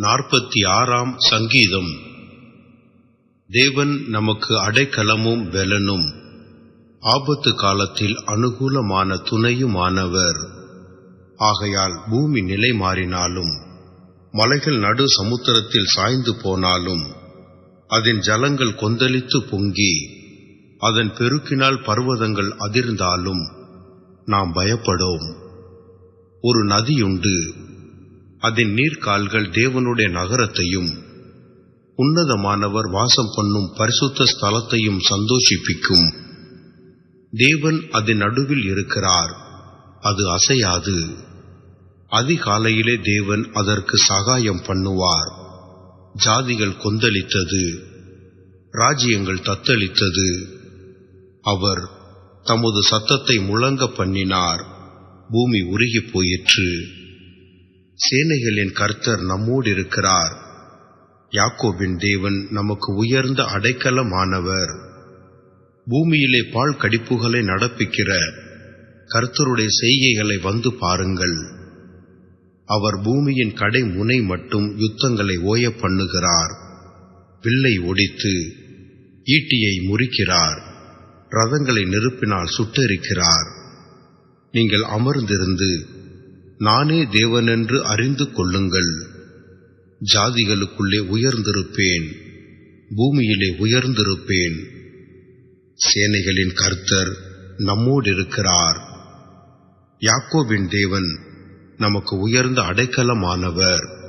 நாற்பத்தி ஆறாம் சங்கீதம். தேவன் நமக்கு அடைக்கலமும் வெலனும். ஆபத்து காலத்தில் அனுகூலமான துணையுமானவர். ஆகையால் பூமி நிலை மாறினாலும் மலைகள் நடு சமுத்திரத்தில் சாய்ந்து போனாலும் அதன் ஜலங்கள் கொந்தளித்து பொங்கி அதன் பெருக்கினால் பர்வதங்கள் அதிர்ந்தாலும் நாம் பயப்படோம். ஒரு நதியுண்டு அதன் நீர்க்கால்கள் தேவனுடைய நகரத்தையும் உன்னதமானவர் வாசம் பண்ணும் பரிசுத்த ஸ்தலத்தையும் சந்தோஷிப்பிக்கும். தேவன் அதன் நடுவில் இருக்கிறார். அது அசையாது. அதிகாலையிலே தேவன் அதற்கு சகாயம் பண்ணுவார். ஜாதிகள் கொந்தளித்தது. ராஜ்யங்கள் தத்தளித்தது. அவர் தமது சத்தத்தை முழங்க பண்ணினார். பூமி உருகிப் போயிற்று. சேனைகளின் கர்த்தர் நம்மோடு இருக்கிறார். யாக்கோபின் தேவன் நமக்கு உயர்ந்த அடைக்கலமானவர். பூமியிலே பால் கடிப்புகளை நடப்பிக்கிற கர்த்தருடைய செய்கைகளை வந்து பாருங்கள். அவர் பூமியின் கடை முனை மட்டும் யுத்தங்களை ஓய பண்ணுகிறார். வில்லை ஒடித்து ஈட்டியை முறிக்கிறார். ரதங்களை நெருப்பினால் சுட்டெரிக்கிறார். நீங்கள் அமர்ந்திருந்து நானே தேவனென்று அறிந்து கொள்ளுங்கள். ஜாதிகளுக்குள்ளே உயர்ந்திருப்பேன். பூமியிலே உயர்ந்திருப்பேன். சேனைகளின் கர்த்தர் நம்மோடு இருக்கிறார் யாக்கோபின் தேவன் நமக்கு உயர்ந்த அடைக்கலமானவர்.